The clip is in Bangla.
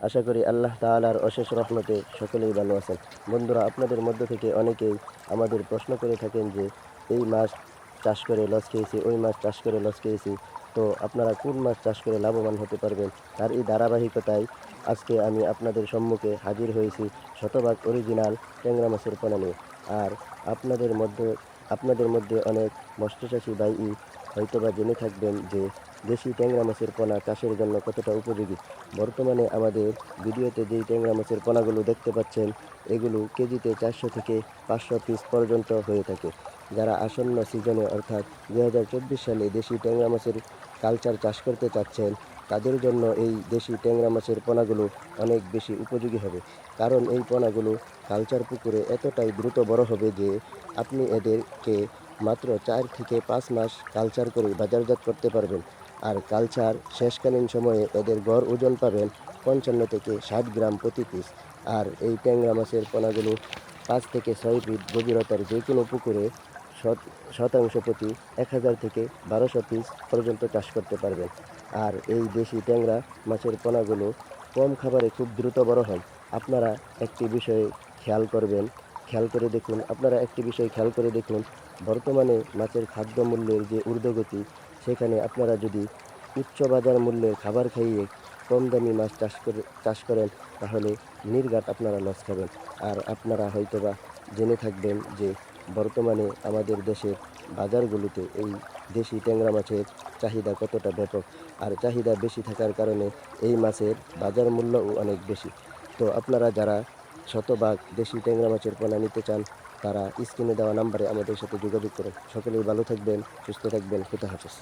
আশা করি আল্লাহ তাআলার অশেষ রহমতে সকলেই ভালো আছেন। বন্ধুরা, আপনাদের মধ্য থেকে অনেকেই আমাদের প্রশ্ন করে থাকেন যে, এই মাছ চাষ করে লস খেয়েছি, ওই মাছ চাষ করে লস খেয়েছি, তো আপনারা কোন মাছ চাষ করে লাভবান হতে পারবেন? তার এই ধারাবাহিকতায় আজকে আমি আপনাদের সম্মুখে হাজির হয়েছি শতভাগ অরিজিনাল ট্যাংরা মাছের পোনা নিয়ে। আর আপনাদের মধ্যে আপনাদের মধ্যে অনেক মৎস্যচাষী ভাই হয়তোবা জেনে থাকবেন যে দেশি ট্যাংরা মাছের পোনা চাষের জন্য কতটা উপযোগী। বর্তমানে আমাদের ভিডিওতে যেই ট্যাংরা মাছের পোনাগুলো দেখতে পাচ্ছেন, এগুলো কেজিতে চারশো থেকে পাঁচশো পিস পর্যন্ত হয়ে থাকে। যারা আসন্ন সিজনে অর্থাৎ দু হাজার চব্বিশ সালে দেশি ট্যাংরা মাছের কালচার চাষ করতে চাচ্ছেন তাদের জন্য এই দেশি ট্যাংরা মাছের পোনাগুলো অনেক বেশি উপযোগী হবে। কারণ এই পোনাগুলো কালচার পুকুরে এতটাই দ্রুত বড় হবে যে আপনি এদেরকে মাত্র চার থেকে পাঁচ মাস কালচার করে বাজারজাত করতে পারবেন। আর কালচার শেষকালীন সময়ে এদের গড় ওজন পাবেন পঞ্চান্ন থেকে ষাট গ্রাম প্রতি পিস। আর এই ট্যাংরা মাছের পোনাগুলো পাঁচ থেকে ছয় ফিট গভীরতার যে কোনো পুকুরে শত- শতাংশ প্রতি এক হাজার থেকে বারোশো পিস পর্যন্ত চাষ করতে পারবেন। আর এই দেশি ট্যাংরা মাছের পোনাগুলো কম খাবারে খুব দ্রুত বড় হয়। আপনারা একটি বিষয়ে খেয়াল করবেন। খেয়াল করে দেখুন, আপনারা একটি বিষয় খেয়াল করে দেখুন, বর্তমানে মাছের খাদ্য মূল্যের যে ঊর্ধ্বগতি, সেখানে আপনারা যদি উচ্চ বাজার মূল্যের খাবার খাইয়ে কম দামি মাছ চাষ করে চাষ করেন, তাহলে নির্ঘাত আপনারা লস খাবেন। আর আপনারা হয়তোবা জেনে থাকবেন যে বর্তমানে আমাদের দেশের বাজারগুলোতে এই দেশি ট্যাংরা মাছের চাহিদা কতটা ব্যাপক আর চাহিদা বেশি থাকার কারণে এই মাছের বাজার মূল্যও অনেক বেশি। তো আপনারা যারা শতভাগ দেশি ট্যাংরা মাছের পোনা নিতে চান, তারা স্ক্রিনে দেওয়া নাম্বারে আমাদের সাথে যোগাযোগ করুন। সকলেই ভালো থাকবেন, সুস্থ থাকবেন। খুদা হাফেজ।